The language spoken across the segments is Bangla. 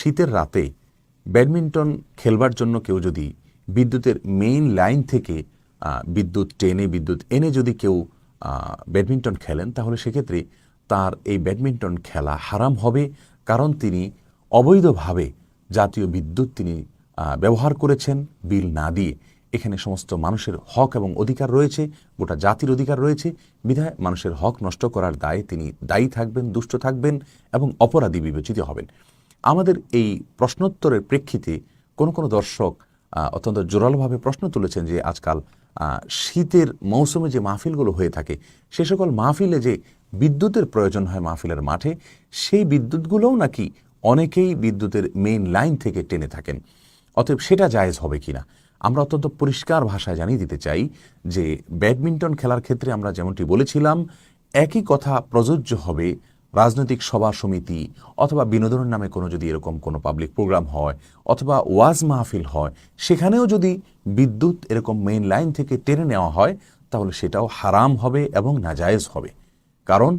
শীতের রাতে ব্যাডমিন্টন খেলবার জন্য কেউ যদি বিদ্যুতের মেইন লাইন থেকে বিদ্যুৎ টেনে, বিদ্যুৎ এনে যদি কেউ ব্যাডমিন্টন খেলেন, তাহলে সেক্ষেত্রে তার এই ব্যাডমিন্টন খেলা হারাম হবে। কারণ তিনি অবৈধভাবে জাতীয় বিদ্যুৎ তিনি ব্যবহার করেছেন বিল না দিয়ে। এখানে সমস্ত মানুষের হক এবং অধিকার রয়েছে, গোটা জাতির অধিকার রয়েছে। বিধায় মানুষের হক নষ্ট করার দায়ে তিনি দায়ী থাকবেন, দুষ্ট থাকবেন এবং অপরাধী বিবেচিত হবেন। আমাদের এই প্রশ্নোত্তরের প্রেক্ষিতে কোনো কোনো দর্শক অত্যন্ত জোরালোভাবে প্রশ্ন তুলেছেন যে আজকাল শীতের মৌসুমে যে মাহফিলগুলো হয়ে থাকে, সে সকল মাহফিলে যে বিদ্যুতের প্রয়োজন হয় মাহফিলের মাঠে, সেই বিদ্যুৎগুলোও নাকি অনেকেই বিদ্যুতের মেইন লাইন থেকে টেনে থাকেন। অতএব সেটা জায়েজ হবে কিনা? আমরা অত্যন্ত পরিষ্কার ভাষায় জানিয়ে দিতে চাই যে ব্যাডমিন্টন খেলার ক্ষেত্রে আমরা যেমনটি বলেছিলাম, একই কথা প্রযোজ্য হবে রাজনৈতিক সভা সমিতি অথবা বিনোদনের নামে কোনো যদি এরকম কোনো পাবলিক প্রোগ্রাম হয় অথবা ওয়াজ মাহফিল হয়, সেখানেও যদি বিদ্যুৎ এরকম মেইন লাইন থেকে টেনে নেওয়া হয়, তাহলে সেটাও হারাম হবে এবং নাজায়েজ হবে। কারণ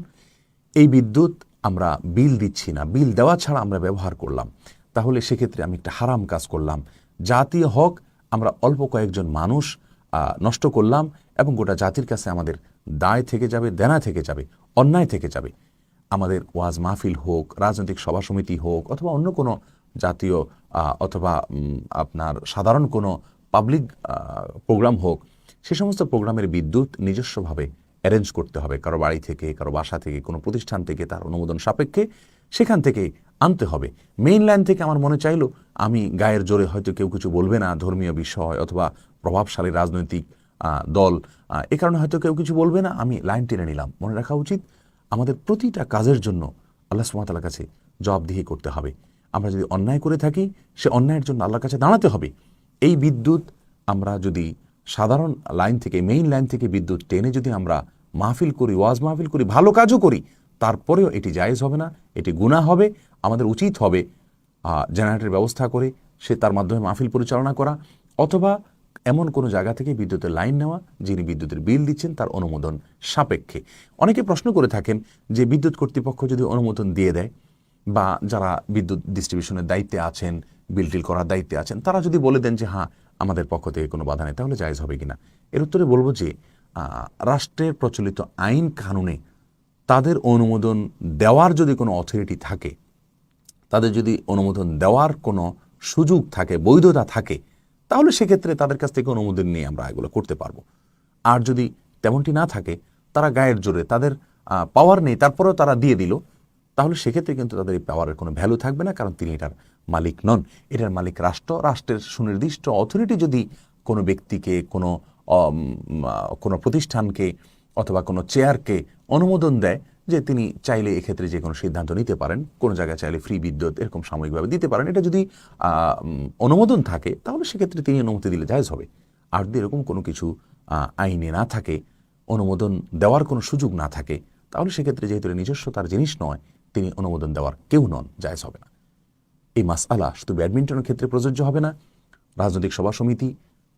এই বিদ্যুৎ আমরা বিল দিচ্ছি না, বিল দেওয়া ছাড়া আমরা ব্যবহার করলাম। তাহলে সেক্ষেত্রে আমি একটা হারাম কাজ করলাম। জাতীয় হক আমরা অল্প কয়েকজন মানুষ নষ্ট করলাম এবং গোটা জাতির কাছে আমাদের দায় থেকে যাবে, দেনা থেকে যাবে, অন্যায় থেকে যাবে। আমাদের ওয়াজ মাহফিল হোক, রাজনৈতিক সভা সমিতি হোক, অথবা অন্য কোনো জাতীয় অথবা আপনার সাধারণ কোনো পাবলিক প্রোগ্রাম হোক, সে সমস্ত প্রোগ্রামের বিদ্যুৎ নিজস্বভাবে অ্যারেঞ্জ করতে হবে। কারও বাড়ি থেকে, কারও বাসা থেকে, কোনো প্রতিষ্ঠান থেকে, তার অনুমোদন সাপেক্ষে সেখান থেকে আনতে হবে। মেইন লাইন থেকে আমার মনে চাইলো, আমি গায়ের জোরে হয়তো কেউ কিছু বলবে না, ধর্মীয় বিষয় অথবা প্রভাবশালী রাজনৈতিক দল এ কারণে হয়তো কেউ কিছু বলবে না, আমি লাইন টেনে নিলাম। মনে রাখা উচিত আমাদের প্রতিটা কাজের জন্য আল্লাহ সুমাতালার কাছে জবাবদিহি করতে হবে। আমরা যদি অন্যায় করে থাকি, সে অন্যায়ের জন্য আল্লাহর কাছে দাঁড়াতে হবে। এই বিদ্যুৎ আমরা যদি সাধারণ লাইন থেকে মেইন লাইন থেকে বিদ্যুৎ টেনে যদি আমরা মাহফিল করি, ওয়াজ মাহফিল করি, ভালো কাজও করি, তারপরেও এটি জায়েজ হবে না, এটি গুণা হবে। আমাদের উচিত হবে জেনারেটরের ব্যবস্থা করে সে তার মাধ্যমে মাহফিল পরিচালনা করা, অথবা এমন কোনো জায়গা থেকে বিদ্যুতের লাইন নেওয়া, যিনি বিদ্যুতের বিল দিচ্ছেন, তার অনুমোদন সাপেক্ষে। অনেকে প্রশ্ন করে থাকেন যে বিদ্যুৎ কর্তৃপক্ষ যদি অনুমোদন দিয়ে দেয়, বা যারা বিদ্যুৎ ডিস্ট্রিবিউশনের দায়িত্বে আছেন, বিল টিল করার দায়িত্বে আছেন, তারা যদি বলে দেন যে হ্যাঁ আমাদের পক্ষ থেকে কোনো বাধা নেই, তাহলে জায়জ হবে কিনা? এর উত্তরে বলব যে রাষ্ট্রের প্রচলিত আইন কানুনে তাদের অনুমোদন দেওয়ার যদি কোনো অথরিটি থাকে, তাদের যদি অনুমোদন দেওয়ার কোনো সুযোগ থাকে, বৈধতা থাকে তাহলে সেক্ষেত্রে তাদের কাছ থেকে অনুমোদন নিয়ে আমরা এগুলো করতে পারব। আর যদি তেমনটি না থাকে, তারা গায়ের জোরে তাদের পাওয়ার নেই, তারপরেও তারা দিয়ে দিল, তাহলে সেক্ষেত্রে কিন্তু তাদের এই পাওয়ারের কোনো ভ্যালু থাকবে না, কারণ তিনি এটার মালিক নন। এটার মালিক রাষ্ট্র, রাষ্ট্রের সুনির্দিষ্ট অথরিটি যদি কোনো ব্যক্তিকে, কোনো কোনো প্রতিষ্ঠানকে অথবা কোনো চেয়ারকে অনুমোদন দেয় যে তিনি চাইলে এক্ষেত্রে যে কোনো সিদ্ধান্ত নিতে পারেন, কোনো জায়গায় চাইলে ফ্রি বিদ্যুৎ এরকম সাময়িকভাবে দিতে পারেন। এটা যদি অনুমোদন থাকে, তাহলে সেক্ষেত্রে তিনি অনুমতি দিলে জায়জ হবে। আর যদি এরকম কোনো কিছু আইনে না থাকে, অনুমোদন দেওয়ার কোনো সুযোগ না থাকে, তাহলে সেক্ষেত্রে যেহেতু নিজস্ব তার জিনিস নয়, তিনি অনুমোদন দেওয়ার কেউ নন, জায়জ হবে না। এই মাস আলা শুধু ব্যাডমিন্টনের ক্ষেত্রে প্রযোজ্য হবে না, রাজনৈতিক সভা সমিতি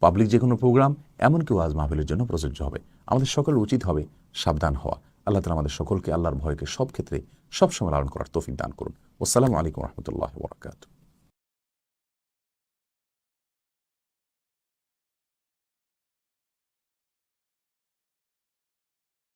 পাবলিক যে কোনো প্রোগ্রাম এমনকি ওয়াজ মাহফিলের জন্য প্রযোজ্য হবে। আমাদের সকলের উচিত হবে সাবধান হওয়া। আল্লাহ তালা আমাদের সকলকে আল্লাহর ভয়কে সব ক্ষেত্রে সবসময় লালন করার তৌফিক দান করুন। আসসালামু আলাইকুম রহমতুল্লাহ বরকাত